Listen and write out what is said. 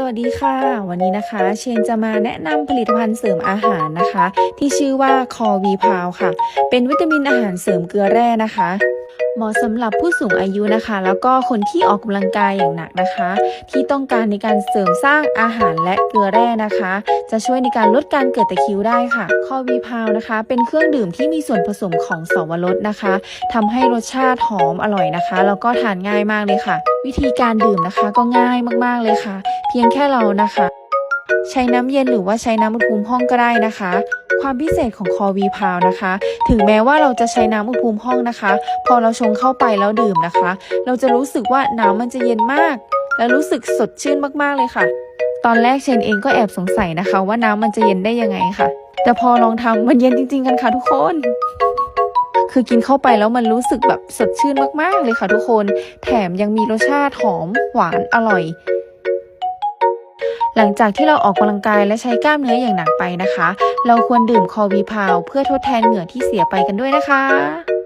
สวัสดีค่ะ วันนี้นะคะ เชนจะมาแนะนำผลิตภัณฑ์เสริมอาหารนะคะ ที่ชื่อว่าคอวีพาวค่ะ เป็นวิตามินอาหารเสริมเกลือแร่นะคะเหมาะสำหรับผู้สูงอายุนะคะ แล้วก็คนที่ออกกำลังกายอย่างหนักนะคะ ที่ต้องการในการเสริมสร้างอาหารและเกลือแร่นะคะ จะช่วยในการลดการเกิดตะคริวได้ค่ะคอวีพาวนะคะ เป็นเครื่องดื่มที่มีส่วนผสมของสวรสนะคะทำให้รสชาติหอมอร่อยนะคะแล้วก็ทานง่ายมากเลยค่ะ วิธีการดื่มนะคะก็ง่ายมากๆเลยค่ะ เพียงแค่เรานะคะ ใช้น้ำเย็นหรือว่าใช้น้ำอุณหภูมิห้องก็ได้นะคะ ความพิเศษของคอวีพาวนะคะ ถึงแม้ว่าเราจะใช้น้ำอุณหภูมิห้องนะคะ พอเราชงเข้าไปแล้วดื่มนะคะ เราจะรู้สึกว่าน้ำมันจะเย็นมาก และรู้สึกสดชื่นมากๆเลยค่ะ ตอนแรกเชนเองก็แอบสงสัยนะคะ ว่าน้ำมันจะเย็นได้ยังไงค่ะ แต่พอลองทำมันเย็นจริง ๆ กันค่ะทุกคน คือกินเข้าไปแล้วมันรู้สึกแบบสดชื่นมากๆเลยค่ะทุกคน แถมยังมีรสชาติหอมหวานอร่อย หลังจากที่เราออกกำลังกายและใช้กล้ามเนื้ออย่างหนักไปนะคะ เราควรดื่มคอวีพาวเพื่อทดแทนเหงื่อที่เสียไปกันด้วยนะคะ